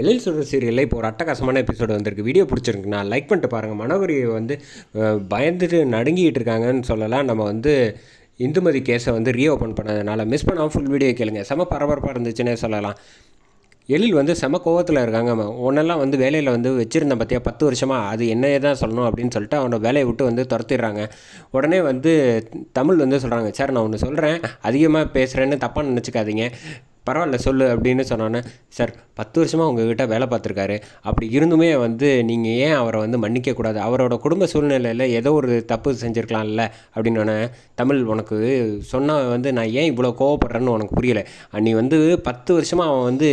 எழில் சொல்கிற சீரியலில் இப்போ ஒரு அட்டகாசமான எபிசோடு வந்திருக்கு. வீடியோ பிடிச்சிருக்குண்ணா லைக் பண்ணிட்டு பாருங்கள் மனோகரி வந்து பயந்துட்டு நடுங்கிட்டு இருக்காங்கன்னு சொல்லலாம். நம்ம வந்து இந்துமதி கேஸை வந்து ரீஓப்பன் பண்ணதுனால மிஸ் பண்ணாமல் ஃபுல் வீடியோ கேளுங்க. செம பரபரப்பாக இருந்துச்சுன்னே சொல்லலாம். எழில் வந்து செம கோவத்தில் இருக்காங்க. உன்னெல்லாம் வந்து வேலையில் வந்து வச்சுருந்தேன் பார்த்தியா பத்து வருஷமாக அது என்னையே தான் சொல்லணும் அப்படின்னு சொல்லிட்டு அவனை வேலையை விட்டு வந்து துரத்திடுறாங்க. உடனே வந்து தமிழ் வந்து சொல்கிறாங்க சார் நான் ஒன்று சொல்கிறேன் அதிகமாக பேசுகிறேன்னு தப்பாக நினச்சிக்காதீங்க. பரவாயில்ல சொல்லு அப்படின்னு சொன்னோன்னே சார் பத்து வருஷமாக உங்ககிட்ட வேலை பார்த்துருக்காரு. அப்படி இருந்துமே வந்து நீங்கள் ஏன் அவரை வந்து மன்னிக்கக்கூடாது அவரோட குடும்ப சூழ்நிலையில் ஏதோ ஒரு தப்பு செஞ்சுருக்கலாம்ல? அப்படின்னோடனே தமிழ் உனக்கு சொன்னால் வந்து நான் ஏன் இவ்வளோ கோவப்படுறேன்னு உனக்கு புரியலை. நீ வந்து பத்து வருஷமாக அவன் வந்து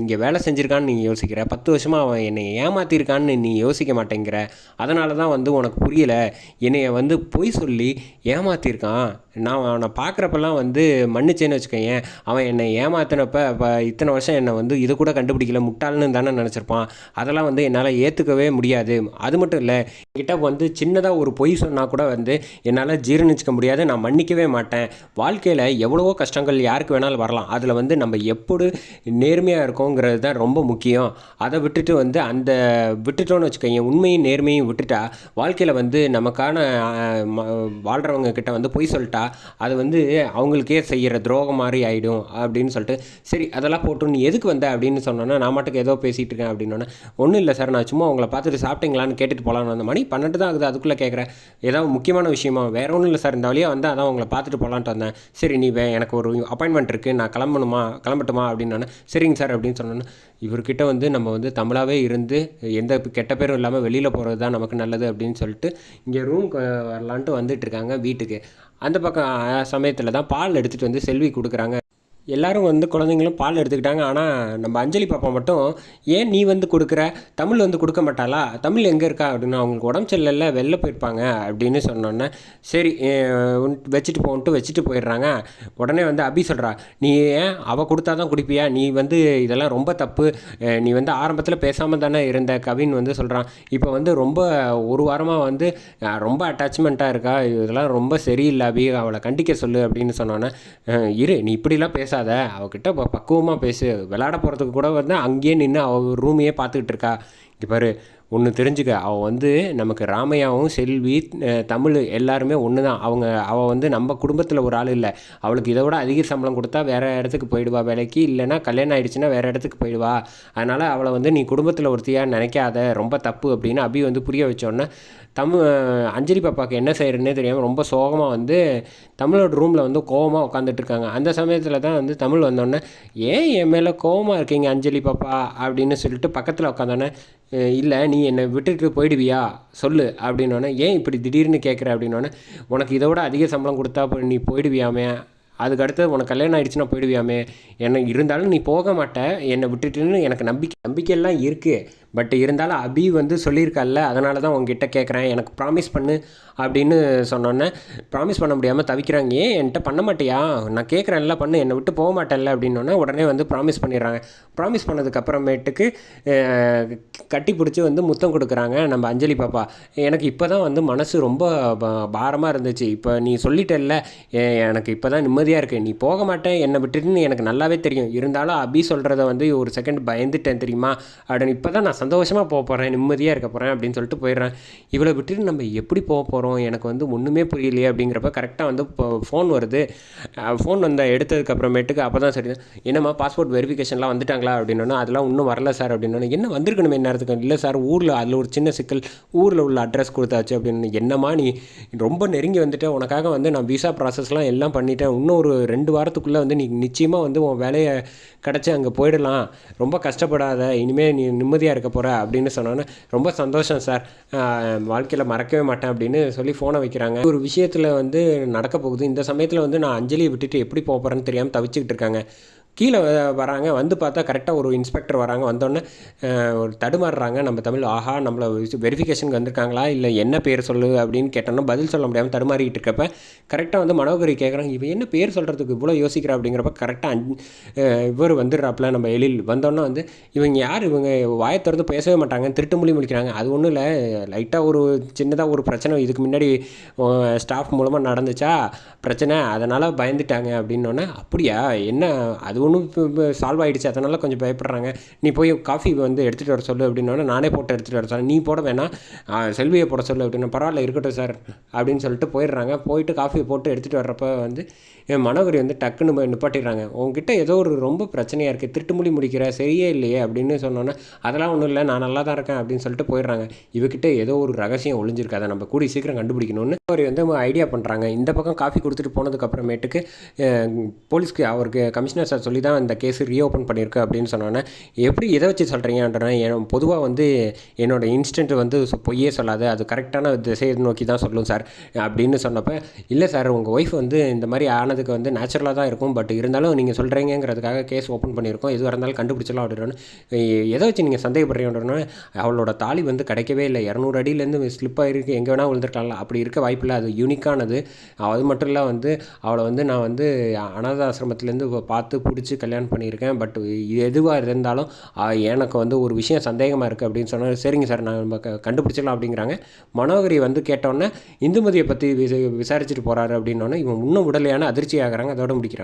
இங்கே வேலை செஞ்சுருக்கான்னு நீ யோசிக்கிற. பத்து வருஷமாக அவன் என்னை ஏமாத்திருக்கான்னு நீ யோசிக்க மாட்டேங்கிற. அதனால தான் வந்து உனக்கு புரியலை. என்னைய வந்து பொய் சொல்லி ஏமாத்திருக்கான். நான் அவனை பார்க்குறப்பெல்லாம் வந்து மன்னிச்சேன்னு வச்சுக்கோங்க அவன் என்னை ஏமாத்தினப்ப இப்போ இத்தனை வருஷம் என்னை வந்து இது கூட கண்டுபிடிக்கல முட்டாள்னு தானே நினச்சிருப்பான். அதெல்லாம் வந்து என்னால் ஏற்றுக்கவே முடியாது. அது மட்டும் இல்லை என்கிட்ட வந்து சின்னதாக ஒரு பொய் சொன்னால் கூட வந்து என்னால் ஜீரணிச்சிக்க முடியாது நான் மன்னிக்கவே மாட்டேன். வாழ்க்கையில் எவ்வளவோ கஷ்டங்கள் யாருக்கு வேணாலும் வரலாம். அதில் வந்து நம்ம எப்படி நேர்மையாக இருக்கோங்கிறது தான் ரொம்ப முக்கியம். அதை விட்டுட்டு வந்து அந்த விட்டுட்டோன்னு வச்சுக்கோங்க உண்மையும் நேர்மையும் விட்டுட்டா வாழ்க்கையில் வந்து நமக்கான வாழ்கிறவங்க கிட்ட வந்து பொய் சொல்லிட்டா அது வந்து அவங்களுக்கே செய்கிற துரோகம் மாதிரி ஆகிடும் அப்படின்னு சொல்லிட்டு சரி அதெல்லாம் போட்டு நீ எதுக்கு வந்த? அப்படின்னு சொன்னோன்னா நான் மட்டும் ஏதோ பேசிகிட்டு இருக்கேன் அப்படின்னோன்னே ஒன்றும் இல்லை சார் நான் சும்மா உங்களை பார்த்துட்டு சாப்பிட்டீங்களான்னு கேட்டுட்டு போகலான்னு வந்த மணி பன்னெண்டு தான் ஆகுது அதுக்குள்ளே கேட்குறேன். ஏதாவது முக்கியமான விஷயமா வேற ஒன்றும் இல்லை சார் இந்த வழியாக வந்து அதான் உங்களை பார்த்துட்டு போகலான்ட்டு வந்தேன். சரி நீ வே எனக்கு ஒரு அப்பாயின்மெண்ட் இருக்குது நான் கிளம்பணுமா கிளம்பட்டுமா? அப்படின்னோன்னே சரிங்க சார் அப்படின்னு சொன்னோன்னே இவர்கிட்ட வந்து நம்ம வந்து தமிழாகவே இருந்து எந்த கெட்ட பேரும் இல்லாமல் வெளியில் போகிறது தான் நமக்கு நல்லது அப்படின்னு சொல்லிட்டு இங்கே ரூம் வரலான்ட்டு வந்துட்டு இருக்காங்க வீட்டுக்கு. அந்த பக்கம் சமயத்தில் தான் பால் எடுத்துகிட்டு வந்து செல்வி கொடுக்குறாங்க. எல்லாரும் வந்து குழந்தைங்களும் பால் எடுத்துக்கிட்டாங்க. ஆனால் நம்ம அஞ்சலி பாப்பா மட்டும் ஏன் நீ வந்து கொடுக்குற? தமிழ் வந்து கொடுக்க மாட்டாளா? தமிழ் எங்கே இருக்கா? அப்படின்னு அவங்களுக்கு உடம்பு சரியில்லைல்ல வெளில போயிருப்பாங்க அப்படின்னு சொன்னோன்னே சரி உன்- வச்சுட்டு போன்ட்டு வச்சுட்டு போயிடுறாங்க. உடனே வந்து அபி சொல்கிறா நீ ஏன் அவள் கொடுத்தா தான் குடிப்பியா? நீ வந்து இதெல்லாம் ரொம்ப தப்பு. நீ வந்து ஆரம்பத்தில் பேசாமல் தானே இருந்த. கவின் வந்து சொல்கிறான் இப்போ வந்து ரொம்ப ஒரு வாரமாக வந்து ரொம்ப அட்டாச்மெண்ட்டாக இருக்கா? இதெல்லாம் ரொம்ப சரியில்லை அபி. அவளை கண்டிக்க சொல்லு. அப்படின்னு சொன்னோன்னே இரு நீ இப்படிலாம் பேசாத. அவகிட்ட பக்குவமாக பேசு. விளையாட போகிறதுக்கு கூட வந்து அங்கேயே நின்று அவள் ரூமையே பார்த்துக்கிட்டு இருக்கா. இங்கே பாரு ஒன்று தெரிஞ்சுக்க. அவள் வந்து நமக்கு ராமையாவும் செல்வி தமிழ் எல்லாருமே ஒன்று தான் அவங்க அவள் வந்து நம்ம குடும்பத்தில் ஒரு ஆள் இல்லை. அவளுக்கு இதை விட அதிக சம்பளம் கொடுத்தா வேறு இடத்துக்கு போயிடுவா. வேலைக்கு இல்லைன்னா கல்யாணம் ஆயிடுச்சுன்னா வேறு இடத்துக்கு போயிடுவா. அதனால் அவளை வந்து நீ குடும்பத்தில் ஒருத்தியாக நினைக்காத. ரொம்ப தப்பு அப்படின்னு அபி வந்து புரிய வச்சோன்னே தமிழ் அஞ்சலி பாப்பாவுக்கு என்ன செய்கிறதுனே தெரியாமல் ரொம்ப சோகமாக வந்து தமிழோட ரூமில் வந்து கோவமாக உட்காந்துட்ருக்காங்க அந்த சமயத்தில் தான் வந்து தமிழ் வந்தோடனே ஏன் என் மேலே கோவமாக இருக்கீங்க அஞ்சலி பாப்பா? அப்படின்னு சொல்லிட்டு பக்கத்தில் உட்காந்தோன்னே இல்லை நீ என்னை விட்டுட்டு போயிடுவியா? சொல்லு. அப்படின்னோடனே ஏன் இப்படி திடீர்னு கேட்குற அப்படின்னோடனே உனக்கு இதை விட அதிக சம்பளம் கொடுத்தா நீ போயிடுவியாமே. அதுக்கு அடுத்து உனக்கு கல்யாணம் ஆயிடுச்சுன்னா போயிடுவியாமே. என்ன இருந்தாலும் நீ போக மாட்ட. என்னை விட்டுட்டுன்னு எனக்கு நம்பிக்கை நம்பிக்கையெல்லாம் இருக்குது பட் இருந்தாலும் அபி வந்து சொல்லியிருக்கால அதனால தான் உங்ககிட்ட கேட்குறேன் எனக்கு ப்ராமிஸ் பண்ணு அப்படின்னு சொன்னோன்னே ப்ராமிஸ் பண்ண முடியாமல் தவிக்கிறாங்க. ஏன் என்கிட்ட பண்ண மாட்டியா? நான் கேட்குறேன்ல பண்ணு என்னை விட்டு போக மாட்டேன்ல அப்படின்னோடனே உடனே வந்து ப்ராமிஸ் பண்ணிடுறாங்க. ப்ராமிஸ் பண்ணதுக்கப்புறமேட்டுக்கு கட்டி பிடிச்சி வந்து முத்தம் கொடுக்குறாங்க நம்ம அஞ்சலி பாப்பா. எனக்கு இப்போ தான் வந்து மனசு ரொம்ப பாரமாக இருந்துச்சு. இப்போ நீ சொல்லிட்டல்ல எனக்கு இப்போ தான் நிம்மதியாக இருக்குது நீ போக மாட்டேன் என்னை விட்டுட்டுன்னு எனக்கு நல்லாவே தெரியும். இருந்தாலும் அபி சொல்கிறத வந்து ஒரு செகண்ட் பயந்துட்டேன் தெரியுமா? அப்படின்னு இப்போ தான் நான் சந்தோஷமாக போக போகிறேன் நிம்மதியாக இருக்க போகிறேன் அப்படின்னு சொல்லிட்டு போயிடுறேன். இவ்வளோ விட்டுட்டு நம்ம எப்படி போக போகிறோம் எனக்கு வந்து ஒன்றுமே புரியலையே அப்படிங்கிறப்ப கரெக்டாக வந்து இப்போ ஃபோன் வருது. ஃபோன் வந்த எடுத்ததுக்கப்புறமேட்டுக்கு அப்போ தான் சரி. என்னம்மா பாஸ்போர்ட் வெரிஃபிகேஷன்லாம் வந்துட்டாங்களா அப்படின்னோன்னா அதெல்லாம் இன்னும் வரல சார் அப்படின்னா என்ன வந்திருக்கணுமே நேரத்துக்கு இல்லை சார் ஊரில் அதில் ஒரு சின்ன சிக்கல். ஊரில் உள்ள அட்ரஸ் கொடுத்தாச்சு அப்படின்னு என்னம்மா நீ ரொம்ப நெருங்கி வந்துட்டு. உனக்காக வந்து நான் விசா ப்ராசஸ்லாம் எல்லாம் பண்ணிட்டேன். இன்னும் ஒரு ரெண்டு வாரத்துக்குள்ளே வந்து நீ நிச்சயமாக வந்து உன் வேலையை கிடச்சி அங்கே போயிடலாம். ரொம்ப கஷ்டப்படாத. இனிமேல் நீ நிம்மதியாக இருக்க போகிற அப்படின்னு சொன்னோன்னே ரொம்ப சந்தோஷம் சார். வாழ்க்கையில் மறக்கவே மாட்டேன் அப்படின்னு சொல்லி ஃபோனை வைக்கிறாங்க. ஒரு விஷயத்தில் வந்து நடக்க போகுது. இந்த சமயத்தில் வந்து நான் அஞ்சலியை விட்டுட்டு எப்படி போகிறேன்னு தெரியாமல் தவிச்சுக்கிட்டு இருக்காங்க. கீழே வராங்க. வந்து பார்த்தா கரெக்டாக ஒரு இன்ஸ்பெக்டர் வராங்க. வந்தோடனே ஒரு தடுமாறுறாங்க. நம்ம தமிழ் ஆஹா நம்மளை வெரிஃபிகேஷனுக்கு வந்திருக்காங்களா? இல்லை என்ன பேர் சொல்லு அப்படின்னு கேட்டோம்னா பதில் சொல்ல முடியாமல் தடுமாறிக்கிட்டு இருக்கப்ப கரெக்டாக வந்து மனோகரி கேட்குறாங்க இவன் என்ன பேர் சொல்கிறதுக்கு இவ்வளோ யோசிக்கிறா? அப்படிங்கிறப்ப கரெக்டாக அஞ்சு இவர் வந்துடுறாப்புல நம்ம எழில். வந்தோன்னே வந்து இவங்க யார்? இவங்க வாயை திறந்து பேசவே மாட்டாங்க திருட்டு மொழி முடிக்கிறாங்க அது ஒன்றும் இல்லை. லைட்டாக ஒரு சின்னதாக ஒரு பிரச்சனை. இதுக்கு முன்னாடி ஸ்டாஃப் மூலமாக நடந்துச்சா? பிரச்சனை. அதனால் பயந்துட்டாங்க. அப்படின்னோடனே அப்படியா? என்ன? அதுவும் ஒன்றும் சால்வ் ஆகிடுச்சு அதனால் கொஞ்சம் பயப்படுறாங்க. நீ போய் காஃபி வந்து எடுத்துகிட்டு வர சொல்லு அப்படின்னோடனே நானே போட்டு எடுத்துகிட்டு வர சொல்ல. நீ போட வேணாம். செல்வியை போட சொல்லு அப்படின்னு பரவாயில்ல இருக்கட்டும் சார் அப்படின்னு சொல்லிட்டு போயிடுறாங்க. போயிட்டு காஃபியை போட்டு எடுத்துகிட்டு வர்றப்ப வந்து என் மனோகரி வந்து டக்குன்னு போய் நிப்பாட்டிடுறாங்க. உங்ககிட்ட ஏதோ ஒரு ரொம்ப பிரச்சனையாக இருக்குது திருட்டுமுடி முடிக்கிற சரியே இல்லையே? அப்படின்னு சொன்னோன்னே அதெல்லாம் ஒன்றும் இல்லை. நான் நல்லா தான் இருக்கேன். அப்படின்னு சொல்லிட்டு போயிடுறாங்க. இவகிட்ட ஏதோ ஒரு ரகசியம் ஒளிஞ்சிருக்கு. அதை நம்ம கூடி சீக்கிரம் கண்டுபிடிக்கணும்னு அவர் வந்து ஐடியா பண்ணுறாங்க இந்த பக்கம் காஃபி கொடுத்துட்டு போனதுக்கப்புறமேட்டுக்கு போலீஸ்க்கு அவருக்கு கமிஷனர் சார் சொல்லி தான் இந்த கேஸ் ரீஓப்பன் பண்ணியிருக்கு அப்படின்னு சொன்னோன்னே எப்படி எதை வச்சு சொல்கிறீங்கன்றனா என் பொதுவாக வந்து என்னோட இன்ஸ்டன்ட் வந்து பொய்யே சொல்லாது அது கரெக்டான திசையை நோக்கி தான் சொல்லும் சார் அப்படின்னு சொன்னப்போ இல்லை சார் உங்கள் ஒய்ஃப் வந்து இந்த மாதிரி ஆனதுக்கு வந்து நேச்சுரலாக தான் இருக்கும் பட் இருந்தாலும் நீங்கள் சொல்கிறீங்கிறதுக்காக கேஸ் ஓப்பன் பண்ணியிருக்கோம் எதுவாக இருந்தாலும் கண்டுபிடிச்சலாம் அப்படின்னு எதை வச்சு நீங்கள் சந்தேகப்படுறீங்கன்னா அவளோட தாலி வந்து கிடைக்கவே இல்லை இரநூறு அடியிலேருந்து ஸ்லிப் ஆகிருக்கு எங்கே வேணால் விழுந்துருக்கலாம்ல அப்படி இருக்க வாய்ப்பில்லை அது யூனிக்கானது அது மட்டும் இல்லை வந்து அவளை வந்து நான் வந்து அனாத ஆசிரமத்துலேருந்து பார்த்து பிடிச்சி கல்யாணம் பண்ணியிருக்கேன். பட் எதுவாக இருந்தாலும் எனக்கு வந்து ஒரு விஷயம் சந்தேகமாக இருக்குது அப்படின்னு சொன்னார் சரிங்க சார் நான் நம்ம கண்டுபிடிச்சிடலாம் அப்படிங்கிறாங்க. மனோகரி வந்து கேட்டோன்னே இந்துமதியை பற்றி விசாரிச்சுட்டு போகிறாரு அப்படின்னோடனே இவன் இன்னும் உடலையான அதிர்ச்சி ஆகிறாங்க அதோட முடிக்கிறாங்க.